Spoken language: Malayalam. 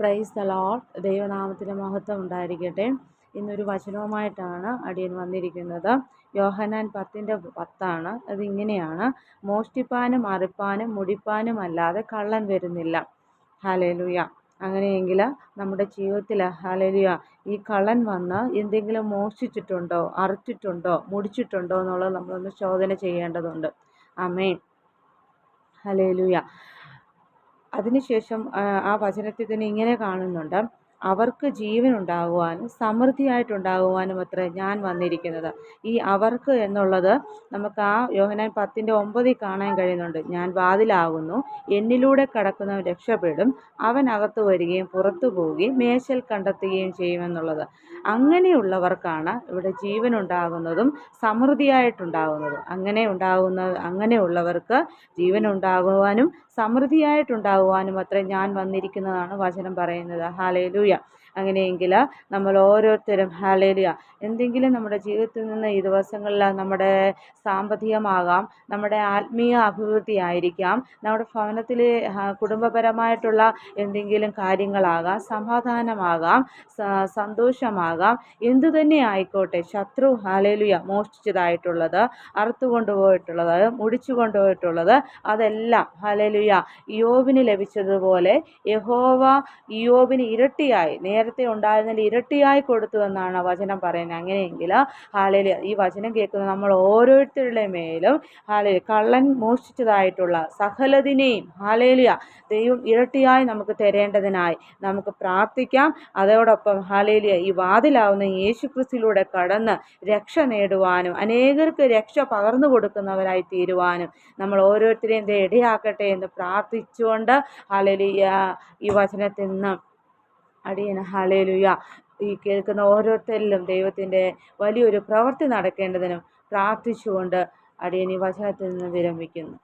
പ്രൈസ് ലോർഡ് ദൈവനാമത്തിന് മഹത്വം ഉണ്ടായിരിക്കട്ടെ. ഇന്നൊരു വചനവുമായിട്ടാണ് അടിയൻ വന്നിരിക്കുന്നത്. യോഹനാൻ പത്തിന്റെ പത്താണ്. അതിങ്ങനെയാണ്. മോഷ്ടിപ്പാനും അറുപ്പാനും മുടിപ്പാനും അല്ലാതെ കള്ളൻ വരുന്നില്ല. ഹാലേലുയ അങ്ങനെയെങ്കിൽ നമ്മുടെ ജീവിതത്തിൽ ഹാലേലുയ ഈ കള്ളൻ വന്ന് എന്തെങ്കിലും മോഷ്ടിച്ചിട്ടുണ്ടോ അറുത്തിട്ടുണ്ടോ മുടിച്ചിട്ടുണ്ടോ എന്നുള്ളത് നമ്മളൊന്ന് ചോദന ചെയ്യേണ്ടതുണ്ട്. അമേ ഹലേലുയ അതിനുശേഷം ആ വചനത്തിൽ തന്നെ ഇങ്ങനെ കാണുന്നുണ്ട്. അവർക്ക് ജീവനുണ്ടാകുവാനും സമൃദ്ധിയായിട്ടുണ്ടാകുവാനും അത്ര ഞാൻ വന്നിരിക്കുന്നത്. ഈ അവർക്ക് എന്നുള്ളത് നമുക്ക് ആ യോഹനാൻ പത്തിന്റെ ഒമ്പതിൽ കാണാൻ കഴിയുന്നുണ്ട്. ഞാൻ വാതിലാകുന്നു എന്നിലൂടെ കടക്കുന്നവൻ രക്ഷപ്പെടും അവൻ അകത്ത് വരികയും പുറത്തു പോവുകയും മേശൽ കണ്ടെത്തുകയും ചെയ്യുമെന്നുള്ളത്. അങ്ങനെയുള്ളവർക്കാണ് ഇവിടെ ജീവനുണ്ടാകുന്നതും സമൃദ്ധിയായിട്ടുണ്ടാകുന്നതും. അങ്ങനെ ഉണ്ടാകുന്ന അങ്ങനെയുള്ളവർക്ക് ജീവനുണ്ടാകുവാനും സമൃദ്ധിയായിട്ടുണ്ടാകുവാനും അത്ര ഞാൻ വന്നിരിക്കുന്നതാണ് വചനം പറയുന്നത്. ഹാലേലൂയ അങ്ങനെയെങ്കിൽ നമ്മൾ ഓരോരുത്തരും ഹാലേലിയ എന്തെങ്കിലും നമ്മുടെ ജീവിതത്തിൽ നിന്ന് ഈ ദിവസങ്ങളിൽ നമ്മുടെ സാമ്പത്തികമാകാം നമ്മുടെ ആത്മീയ അഭിവൃദ്ധി ആയിരിക്കാം നമ്മുടെ ഭവനത്തിൽ കുടുംബപരമായിട്ടുള്ള എന്തെങ്കിലും കാര്യങ്ങളാകാം സമാധാനമാകാം സന്തോഷമാകാം എന്തു തന്നെ ആയിക്കോട്ടെ ശത്രു ഹാലേലുയ മോഷ്ടിച്ചതായിട്ടുള്ളത് അറുത്തു കൊണ്ടുപോയിട്ടുള്ളത് മുടിച്ചു കൊണ്ടുപോയിട്ടുള്ളത് അതെല്ലാം ഹാലേലുയ യോബിന് ലഭിച്ചതുപോലെ യഹോവ യോബിന് ഇരട്ടിയായി നേരത്തെ ഉണ്ടായിരുന്നതിൽ ഇരട്ടിയായി കൊടുത്തു എന്നാണ് വചനം പറയുന്നത്. അങ്ങനെയെങ്കിൽ ഹാലയിൽ ഈ വചനം കേൾക്കുന്ന നമ്മൾ ഓരോരുത്തരുടെ മേലും ഹാലയിൽ കള്ളൻ മോഷ്ടിച്ചതായിട്ടുള്ള സകലതിനെയും ഹാലേലിയ ദൈവം ഇരട്ടിയായി നമുക്ക് തരേണ്ടതിനായി നമുക്ക് പ്രാർത്ഥിക്കാം. അതോടൊപ്പം ഹാലേലിയ ഈ വാതിലാവുന്ന യേശുക്രിസ്തിലൂടെ കടന്ന് രക്ഷ നേടുവാനും അനേകർക്ക് രക്ഷ പകർന്നു കൊടുക്കുന്നവരായി തീരുവാനും നമ്മൾ ഓരോരുത്തരെയും ഇടയാക്കട്ടെ എന്ന് പ്രാർത്ഥിച്ചുകൊണ്ട് ഹാലേലിയ ഈ വചനത്തിൽ നിന്ന് അടിയന്. ഹലേലുയ ഈ കേൾക്കുന്ന ഓരോരുത്തരിലും ദൈവത്തിന്റെ വലിയൊരു പ്രവൃത്തി നടക്കേണ്ടതിനും പ്രാർത്ഥിച്ചുകൊണ്ട് അടിയൻ ഈ വചനത്തിൽ നിന്ന് വിരമിക്കുന്നു.